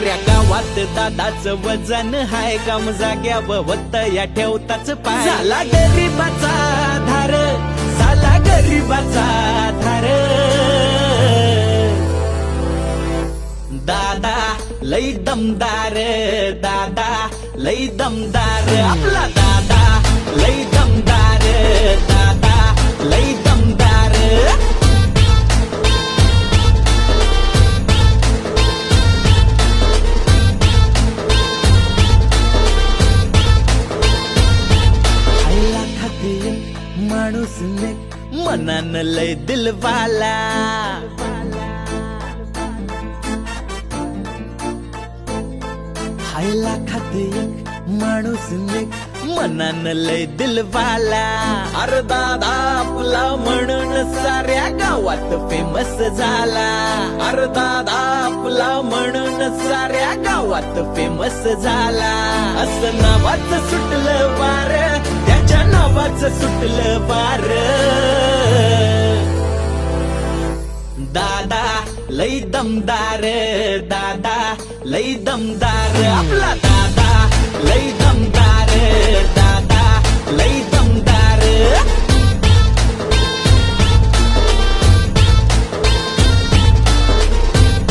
साऱ्या गावात दादाचं वजन हाय काम जाग्यावर होत या ठेवताच पाय. झाला गरीबाचा धार झाला गरीबाचा धार. दादा लई दमदार दादा लई दमदार. आपला माणूस ने मनान लय दिलवाला. खायला खाते एक माणूस ने मनान लय दिलवाला. अरे दादा आपला म्हणून साऱ्या गावात फेमस झाला. अरे दादा आपला म्हणून साऱ्या गावात फेमस झाला. असं नावाचं सुटलं वार नावाचं सुटलं वार दादा लई दमदार दादा लई दमदार आपला